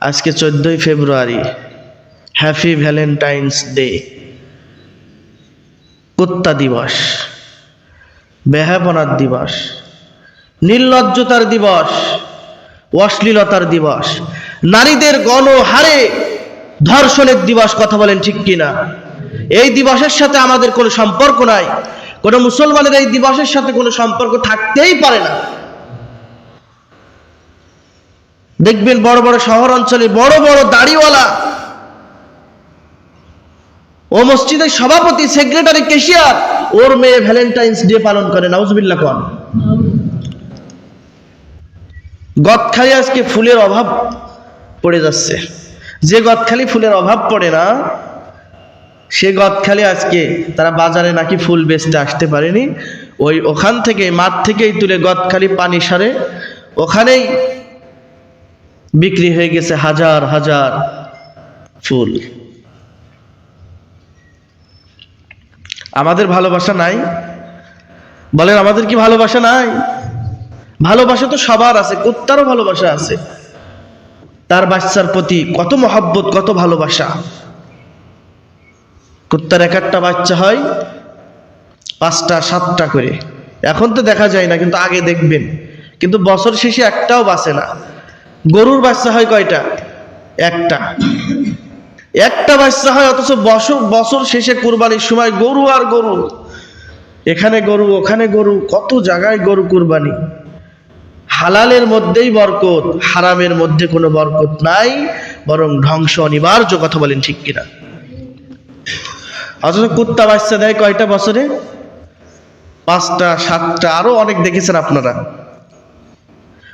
আজকে চোদ্দই ফেব্রুয়ারি। Happy Valentine's day কুত্তা দিবস। বেহাপনার দিবস। নির্লজ্জতার দিবস। অশ্লীলতার দিবস। নারীদের গণহারে ধর্ষণের দিবস কথা বলেন ঠিক কিনা? এই দিবসের সাথে আমাদের কোনো সম্পর্ক নাই। কোনো মুসলমানের এই দিবসের সাথে কোনো সম্পর্ক থাকতেই পারে না। দেখবেন বড় বড় শহর অঞ্চলে বড় বড় দাড়িওয়ালা। ও মসজিদের সভাপতি সেক্রেটারি কেশিয়ার ওর মেয়ে ভ্যালেন্টাইন্স ডে পালন করে নাউজবিল্লা কন। গদখালি আজকে ফুলের অভাব পড়ে যাচ্ছে। যে গদখালি ফুলের অভাব পড়ে না, সে গদখালি আজকে তারা বাজারে নাকি ফুল বেচতে আসতে পারেনি। ওই ওখান থেকে মাঠ থেকেই তুলে গদখালি পানি সারে। ওখানেই বিক্রি হয়ে গেছে হাজার হাজার ফুল। আমাদের ভালোবাসা নাই। বলেন, আমাদের কি ভালোবাসা নাই? ভালোবাসা তো সবার আছে, কুত্তারও ভালোবাসা আছে। তার বাচ্চার প্রতি কত মহাব্বত, কত ভালোবাসা। কুত্তার এক একটা বাচ্চা হয়, পাঁচটা, সাতটা করে। এখন তো দেখা যায় না, কিন্তু আগে দেখবেন। কিন্তু বছর শেষে একটাও বাঁচে না। গরুর বাচ্চা হয় কয়টা? একটা। একটা বাচ্চা হয় অথচ বছর বছর শেষে কুরবানির সময় গরু আর গরু। এখানে গরু, ওখানে গরু, কত জায়গায় গরু কুরবানি। হালালের মধ্যেই বরকত, হারামের মধ্যে কোনো বরকত নাই, বরং ধ্বংস অনিবার্য কথা বলেন ঠিক কিনা। অথচ কুত্তা বাচ্চা দেয় কয়টা বছরে? পাঁচটা, সাতটা, আরও অনেক দেখেছেন আপনারা।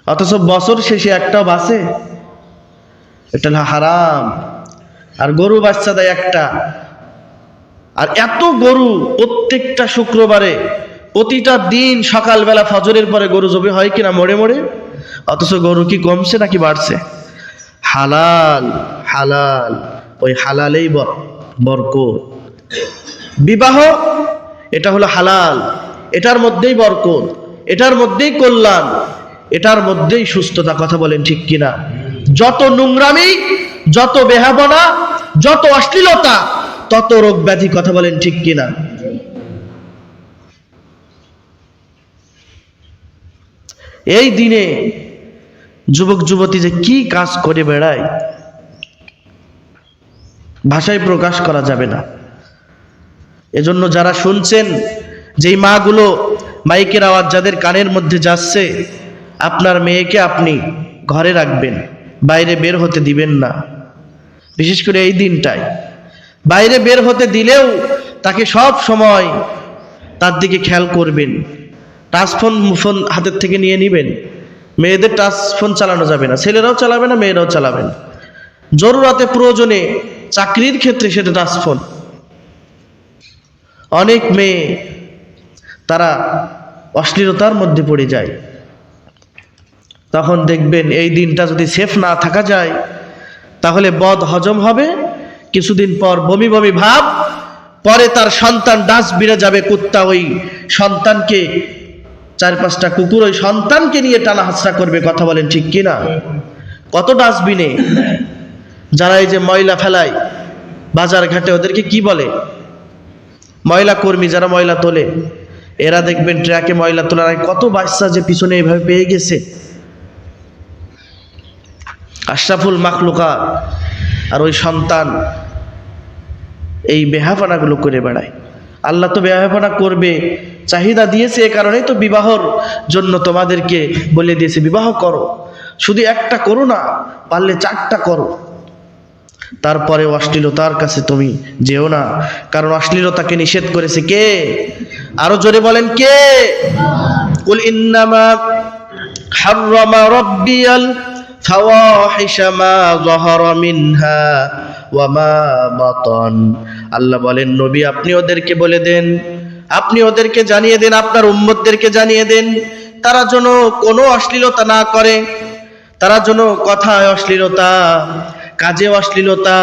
অথচ বছর শেষে একটাও বাসে? এটা হারাম। আর গরু বাচ্চা দেয় একটা। আর এত গরু প্রত্যেকটা শুক্রবারে, প্রতিটা দিন সকালবেলা ফজরের পরে গরু জবে হয় কিনা মরে মরে? অথচ গরু কি কমছে নাকি বাড়ছে? হালাল হালাল। ওই হালালেই বর- বরকত। বিবাহ, এটা হলো হালাল। এটার মধ্যেই বরকত। এটার মধ্যেই কল্যাণ। এটার মধ্যেই সুস্থতা কথা বলেন ঠিক কিনা। যত নোংরামি, যত বেহাবনা, যত অশ্লীলতা, তত রোগ ব্যাধি কথা বলেন ঠিক কিনা। এই দিনে যুবক, যুবতী যে কি কাজ করে বেড়ায়, ভাষায় প্রকাশ করা যাবে না। এজন্য যারা শুনছেন, যেই মাগুলো মাইকের আওয়াজ যাদের কানের মধ্যে যাচ্ছে আপনার মেয়েকে আপনি ঘরে রাখবেন, বাইরে বের হতে দিবেন না। বিশেষ করে এই দিনটায়। বাইরে বের হতে দিলেও তাকে সব সময় তার দিকে খেয়াল করবেন। টাচ ফোন ফোন হাতের থেকে নিয়ে নেবেন। মেয়েদের টাচ ফোন চালানো যাবে না। ছেলেরাও চালাবে না, মেয়েরাও চালাবে না। জরুরাতে প্রয়োজনে চাকরির ক্ষেত্রে সেটা টাচ ফোন। অনেক মেয়ে তারা অশ্লীলতার মধ্যে পড়ে যায়। তখন দেখবেন এই দিনটা যদি সেফ না থাকা যায়, তাহলে বদ হজম হবে। কিছুদিন পর বমি বমি ভাব, পরে তার সন্তান ডাস্টবিনে যাবে কুত্তা ওই সন্তানকে। চার পাঁচটা কুকুর ওই সন্তানকে নিয়ে টানা হাসরা করবে, কথা বলেন ঠিক কিনা? কত ডাস্টবিনে যারা এই যে ময়লা ফেলায়, বাজার ঘাটে ওদেরকে কি বলে? ময়লা কর্মী যারা ময়লা তোলে, এরা দেখবেন ট্র্যাকে ময়লা তোলার কত বাচ্চা যে পিছনে এইভাবে পেয়ে গেছে। আশরাফুল মাখলুকা আর ওই সন্তান এই বেহাফানাগুলো করে বেড়ায়। আল্লাহ তো বেহাফানা করবে চাহিদা দিয়েছে এ কারণেই তো বিবাহর জন্য তোমাদেরকে বলে দিয়েছে বিবাহ করো। শুধু একটা করো না পারলে চারটা করো। তারপরে অশ্লীলতার কাছে তুমি যেও না কারণ অশ্লীলতাকে নিষেধ করেছে কে? আরও জোরে বলেন কে? কুল ইন্নামা হাররামা রাব্বিয়াল আল্লাহ বলেন, নবী, আপনি ওদেরকে বলে দেন, আপনি ওদেরকে জানিয়ে দেন, আপনার উম্মতদেরকে জানিয়ে দেন, তারা যেন কোনো অশ্লীলতা না করে, তারা যেন কথায় অশ্লীলতা, কাজে অশ্লীলতা,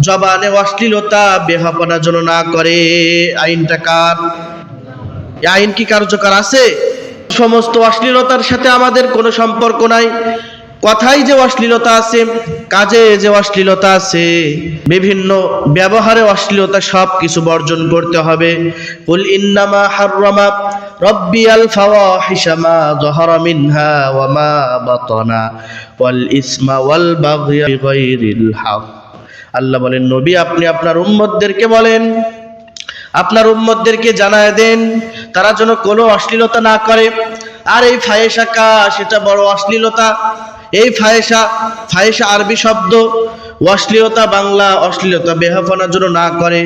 জবানে অশ্লীলতা, বেহাপনা যেন না করে। আইনটা কার? আইন কি কার্যকর আছে? সমস্ত অশ্লীলতার সাথে আমাদের কোনো সম্পর্ক নাই। কথাই যে অশ্লীলতা আছে, কাজে যে অশ্লীলতা আছে, বিভিন্ন ব্যবহারে অশ্লীলতা সব কিছু বর্জন করতে হবে। কুল ইন্নামা হাররামা রব্বি আল ফাওয়াহিশা মা মিনহা ওয়া মা বাতানা ওয়াল ইসমা ওয়াল বিগাইরিল হক। আল্লাহ বলেন, নবী আপনি আপনার উম্মতদেরকে বলেন, আপনার উম্মতদেরকে জানায় দেন, তারা যেন কোনো অশ্লীলতা না করে। আর এই ফায়েসা কা সেটা বড় অশ্লীলতা। এই ফায়েসা ফায়েসা আরবি শব্দ অশ্লীলতা বাংলা অশ্লীলতা বেহাফানার জন্য না করে,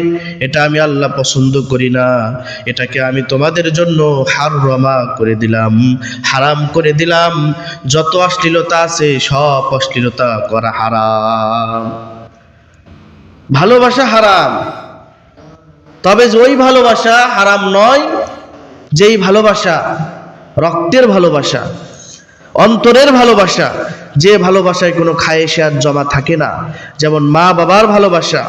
এটা আমি আল্লাহ পছন্দ করি না। এটাকে আমি তোমাদের জন্য হাররমা করে দিলাম, হারাম করে দিলাম। যত অশ্লীলতা আছে, সব অশ্লীলতা করা হারাম। ভালোবাসা হারাম। তবে ওই ভালোবাসা হারাম নয়, যেই ভালোবাসা রক্তের ভালোবাসা, অন্তরের ভালোবাসা যে ভালোবাসায় কোনো খায়েশে আর জমা থাকে না, যেমন মা বাবার ভালোবাসা,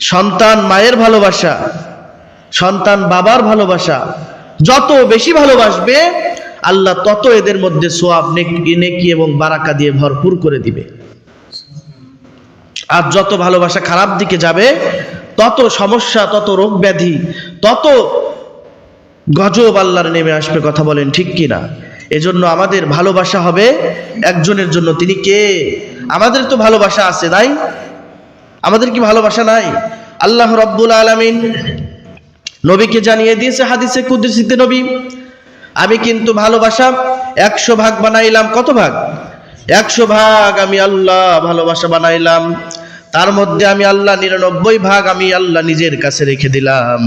সন্তান মায়ের ভালোবাসা, সন্তান বাবার ভালোবাসা, যত বেশি ভালোবাসবে, আল্লাহ তত এদের মধ্যে সোয়াব, নেকি এবং বারাকা দিয়ে ভরপুর করে দিবে। আর যত ভালোবাসা খারাপ দিকে যাবে, তত সমস্যা, তত রোগ ব্যাধি, তত গজব আল্লাহর নেমে আসবে, কথা বলেন ঠিক কি না এজন্য আমাদের ভালোবাসা হবে একজনের জন্য। তিনি কে? আমাদের তো ভালোবাসা আছে নাই আমাদের কি ভালোবাসা নাই? আল্লাহ রব্বুল আলামিন নবীকে জানিয়ে দিয়েছে হাদিসে কুদ্সিতে নবী, আমি কিন্তু ভালোবাসা একশো ভাগ বানাইলাম। কত ভাগ? একশো ভাগ আমি আল্লাহ ভালোবাসা বানাইলাম। তার মধ্যে আমি আল্লাহ নিরানব্বই ভাগ আমি আল্লাহ নিজের কাছে রেখে দিলাম।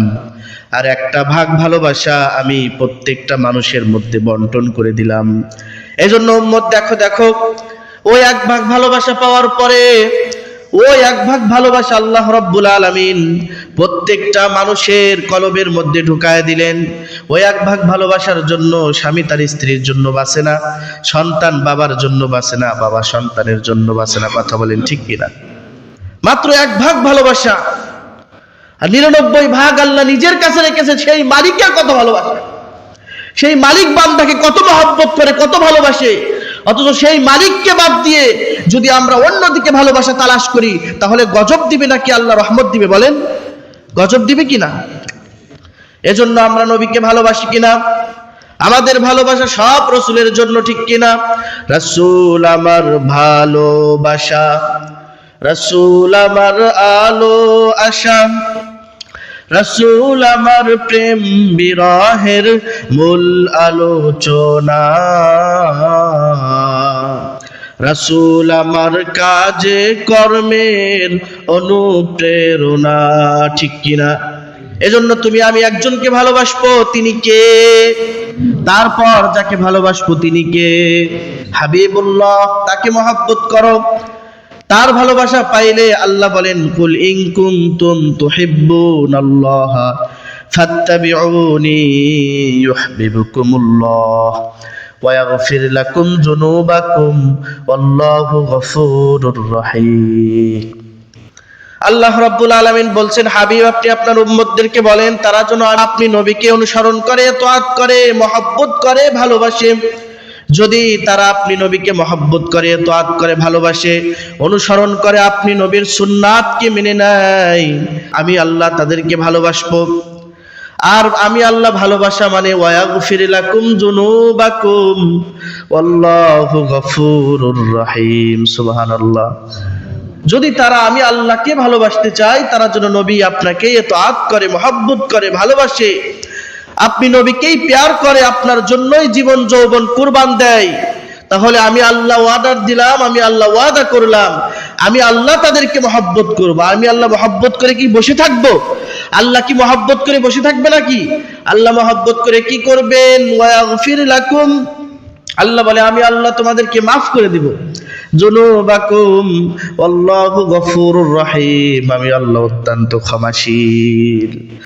আর একটা ভাগ ভালোবাসা আমি প্রত্যেকটা মানুষের মধ্যে বন্টন করে দিলাম। এজন্য উম্মত, দেখো দেখো ওই এক ভাগ ভালোবাসা পাওয়ার পরে ওই এক ভাগ ভালোবাসা আল্লাহ রব্বুল আলামিন প্রত্যেকটা মানুষের কলবের মধ্যে ঢুকায় দিলেন। ওই এক ভাগ ভালোবাসার জন্য স্বামী তার স্ত্রীর জন্য বাঁচে না, সন্তান বাবার জন্য বাঁচে না, বাবা সন্তানের জন্য বাঁচে না, কথা বলেন ঠিক কিনা? মাত্র এক ভাগ ভালোবাসা। আর নিরানব্বই ভাগ আল্লাহ নিজের কাছে রেখেছে, সেই মালিককে কত ভালোবাসে? সেই মালিক বান্দাকে কত মহব্বত করে, কত ভালোবাসে? অথচ সেই মালিককে বাদ দিয়ে যদি আমরা অন্যদিকে ভালোবাসা তালাশ করি, তাহলে গজব দিবে নাকি আল্লাহ রহমত দিবে বলেন? গজব দিবে কিনা এজন্য আমরা নবীকে ভালোবাসি কিনা আমাদের ভালোবাসা সব রসুলের জন্য ঠিক কিনা রসুল আমার ভালোবাসা। রসুল আমার আলো আশা, রসুল আমার প্রেম বিরহের মূল আলোচনা। রসুল আমার কাজে কর্মের অনুপ্রেরণা, ঠিক কিনা? এজন্য তুমি আমি একজনকে ভালোবাসবো, তিনি কে? তারপর যাকে ভালোবাসবো, তিনি কে? হাবিবুল্লাহ, তাকে মহাব্বত করো। তার ভালোবাসা পাইলে আল্লাহ বলেন, কুল ইন কুনতুম তুহিব্বুনাল্লাহ ফাত্তাবিউনি ইউহিব্বুকুমুল্লাহ যুনুবাকুম ওয়াল্লাহু গফুরুর আল্লাহ রাব্বুল আলামিন বলছেন, হাবিব, আপনি আপনার উম্মতদেরকে বলেন, তারা যেন আপনি নবীকে অনুসরণ করে, তোয়াত করে, মহব্বত করে, ভালোবাসে। যদি তারা আপনি নবীকে মহব্বত করে তোয়াত করে, ভালোবাসে, অনুসরণ করে, আপনি নবীর সুন্নাতকে মেনে নেয়, আমি আল্লাহ তাদেরকে ভালোবাসব। আর আমি আল্লাহ ভালোবাসা মানে ওয়াগফির লাকুম যুনুবাকুম, ওয়াল্লাহু গফুরুর রহিম, সুবহানাল্লাহ। যদি তারা আমি আল্লাহকে ভালোবাসতে চাই তারা যেন নবী আপনাকে এত আত করে, মহাব্বত করে, ভালোবাসে আপনি নবীকেই প্যার করে আপনার জন্যই জীবন যৌবন কুরবান দেয়। তাহলে আমি আল্লাহ ওয়াদার দিলাম, আমি আল্লাহ ওয়াদা করলাম, আমি আল্লাহ তাদেরকে মহাব্বত করব। আমি আল্লাহ মহাব্বত করে কি বসে থাকব? আল্লাহ কি মহাব্বত করে বসে থাকবে নাকি? আল্লাহ মহাব্বত করে কি করবেন? লাকুম। আল্লাহ বলে, আমি আল্লাহ তোমাদেরকে মাফ করে দিব। জুনুবাকুম আল্লাহু গফুরুর রহিম। আমি আল্লাহ অত্যন্ত ক্ষমাশীল।